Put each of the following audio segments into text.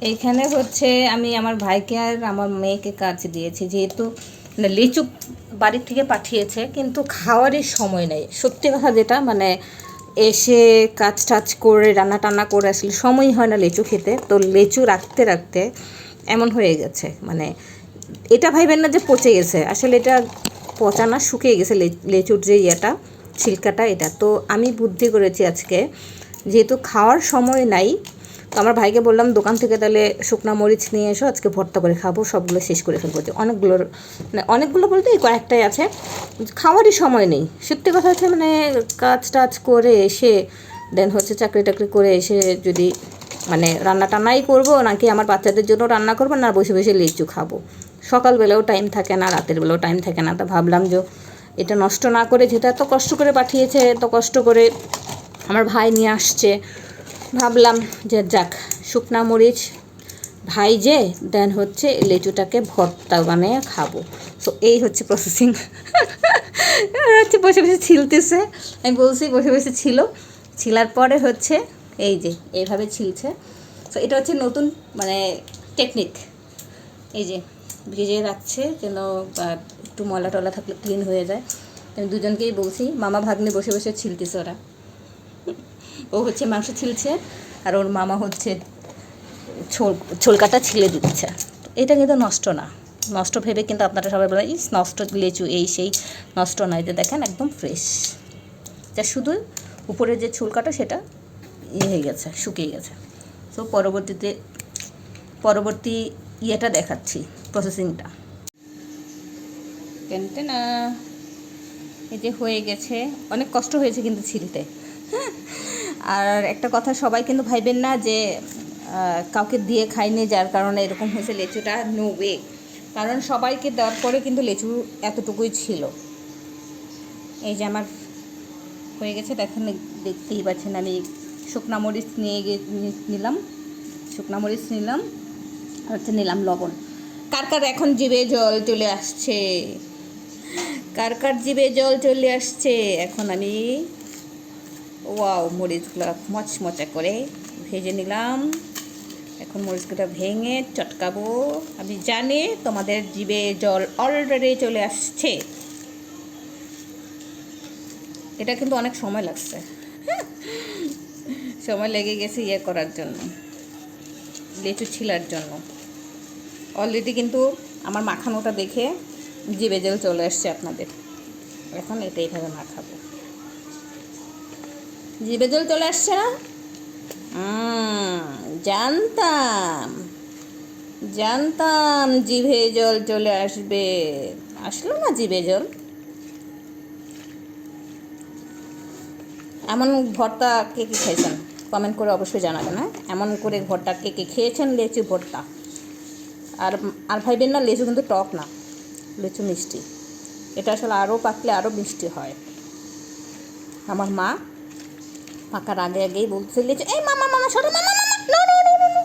এইখানে হচ্ছে আমি আমার ভাইকে আর আমার মেয়েকে কাজ দিয়েছি, যেহেতু মানে লিচু বাড়ির থেকে পাঠিয়েছে, কিন্তু খাওয়ারই সময় নেই। সত্যি কথা যেটা মানে এসে কাজ টাজ করে, রান্না টান্না করে আসলে সময় হয় না লিচু খেতে। তো লিচু রাখতে রাখতে এমন হয়ে গেছে মানে এটা ভাইবেন না যে পচে গেছে। আসলে এটা পচা না, শুকিয়ে গেছে লেচুর যে ইয়েটা, ছিলকাটা এটা। তো আমি বুদ্ধি করেছি আজকে, যেহেতু খাওয়ার সময় নাই তো আমার ভাইকে বললাম, দোকান থেকে তাহলে শুকনা মরিচ নিয়ে এসো, আজকে ভর্তা করে খাব, সবগুলো শেষ করে ফেলব। যে অনেকগুলোর মানে অনেকগুলো বলতে কয়েকটাই আছে। খাওয়ারই সময় নেই। সত্যি কথা হচ্ছে মানে কাজ টাজ করে এসে, দেন হচ্ছে চাকরি টাকরি করে এসে যদি মানে রান্না টান্নাই করব, নাকি আমার বাচ্চাদের জন্য রান্না করব, না বসে বসে লিচু খাব। সকালবেলাও টাইম থাকে না রাতের বেলাও টাইম থাকে না। তা ভাবলাম যে এটা নষ্ট না করে, যেটা এত কষ্ট করে পাঠিয়েছে, এত কষ্ট করে আমার ভাই নিয়ে আসছে ভাবলাম যে যাক, শুকনা মরিচ ভাই যে দেন হচ্ছে লেচুটাকে ভর্তা বানিয়ে খাব। সো এই হচ্ছে প্রসেসিং হচ্ছে বসে বসে ছিলতেছে। আমি বলছি বসে বসে ছিল। ছিলার পরে হচ্ছে এই যে এইভাবে ছিলছে। সো এটা হচ্ছে নতুন মানে টেকনিক এই যে ভিজে রাখছে যেন একটু ময়লা টলা থাকলে ক্লিন হয়ে যায়। আমি দুজনকেই বলছি, মামা ভাগ্নে বসে বসে ছিলতেছে ওরা। ও হচ্ছে মাংস ছিলছে আর ওর মামা হচ্ছে ছোল, ছোলকাটা ছিলে দিচ্ছে। এটা কিন্তু নষ্ট না। নষ্ট ভেবে কিন্তু আপনারা সবাই বলেন, ইস, নষ্ট লেচু, এই সেই, নষ্ট নয় যে দেখেন, একদম ফ্রেশ যা শুধু উপরের যে ছুলকাটা, সেটা ইয়ে হয়ে গেছে, শুকিয়ে গেছে। তো পরবর্তীতে, পরবর্তী ইয়েটা দেখাচ্ছি প্রসেসিংটা না এই যে হয়ে গেছে, অনেক কষ্ট হয়েছে কিন্তু ছিলতে। আর একটা কথা সবাই কিন্তু ভাইবেন না যে কাউকে দিয়ে খাইনি যার কারণে এরকম হয়েছে লেচুটা। নো ওয়ে কারণ সবাইকে দেওয়ার পরে কিন্তু লেচু এতটুকুই ছিল। এই যে আমার হয়ে গেছে দেখেন দেখতেই পাচ্ছেন আমি শুকনা মরিচ নিয়ে নিলাম। শুকনা মরিচ নিলাম, আর হচ্ছে নিলাম লবণ। কার কার এখন জিভে জল চলে আসছে? কার কার জিভে জল চলে আসছে? এখন আমি ওয়াও, মরিচগুলো মচমচা করে ভেজে নিলাম। এখন মরিচগুলো ভেঙে চটকাবো। আমি জানি তোমাদের জিভে জল অলরেডি চলে আসছে। এটা কিন্তু অনেক সময় লাগছে। সময় লেগে গেছে ইয়ে করার জন্য, লেচু ছিলার জন্য। অলরেডি কিন্তু আমার মাখানোটা দেখে জিভে জল চলে আসছে আপনাদের। এখন এটা এইভাবে মাখাবো। জিভে জল চলে আসছে না? জানতাম। জানতাম জিভে জল চলে আসবে। আসলো না জিভে জল? এমন ভর্তা কে কে খেয়েছেন? কমেন্ট করে অবশ্যই জানাবেন হ্যাঁ? এমন করে ভর্তা কে কে খেয়েছেন? লেচু ভর্তা। আর আর ভাইবেন না, লেচু কিন্তু টক না। লেচু মিষ্টি। এটা আসলে আরও পাকলে আরও মিষ্টি হয়। আমার মা পাকার আগে আগেই বলছে লেচু এই মামা মামা, সরো, মামা মামা, no no no no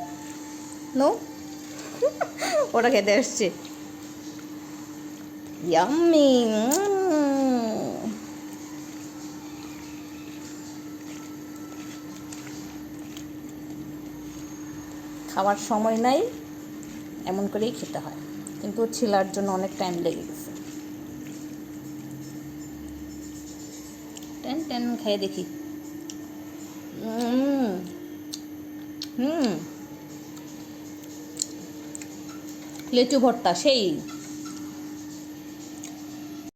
no ওটা খেতে আসছে। ইয়াম্মি খাওয়ার সময় নাই, এমন করেই খেতে হয়। কিন্তু ছিলার জন্য অনেক টাইম লেগে গেছে। টেন টেন, খেয়ে দেখি। হুম। হুম। লেচু ভর্তা সেই।